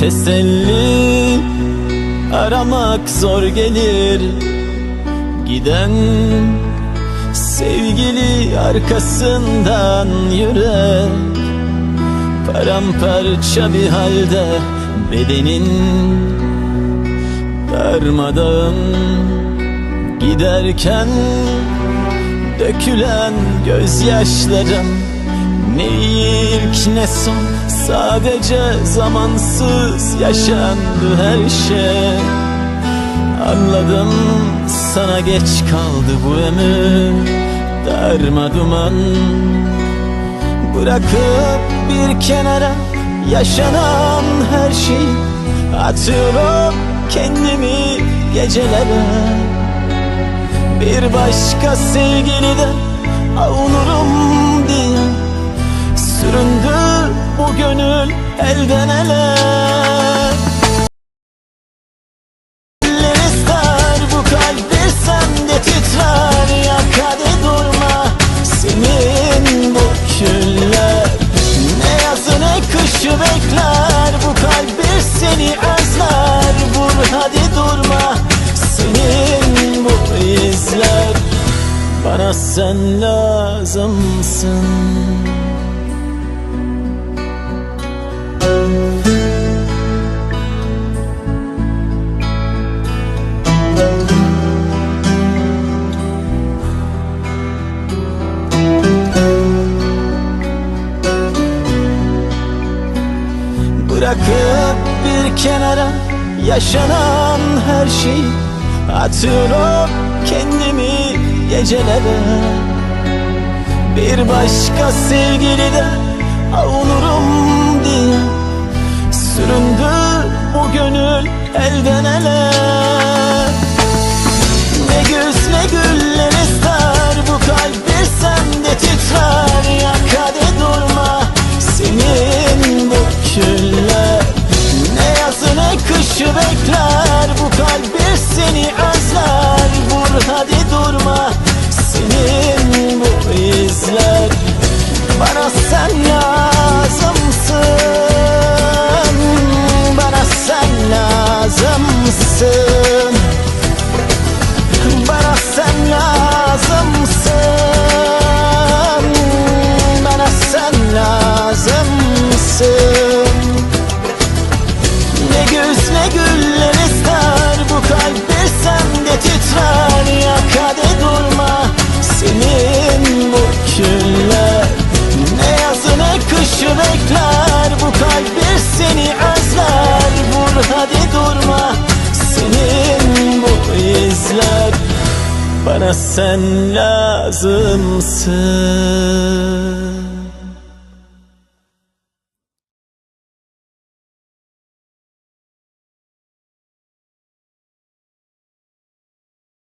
Teselli aramak zor gelir. Giden sevgili arkasından yürür Paramparça bir halde bedenin darmadağın Giderken dökülen gözyaşlarım Ne ilk ne son sadece zamansız yaşandı her şey. Anladım sana geç kaldı bu ömür. Darma duman. Bırakıp bir kenara yaşanan her şeyi Atıyorum kendimi gecelere. Bir başka sevgiliden elden ele. İster bu kalp bir sende titrer. Yak hadi durma senin bu küller. Ne yazı ne kışı bekler Bu kalp bir seni özler. Vur hadi durma senin bu izler. Bana sen lazımsın Bırakıp bir kenara yaşanan her şeyi Atıyorum kendimi gecelere. Bir başka sevgiliden avunurum diye Süründü bu gönül elden ele lazımsın. Bana sen lazımsın. Bana sen lazımsın Bana sen lazımsın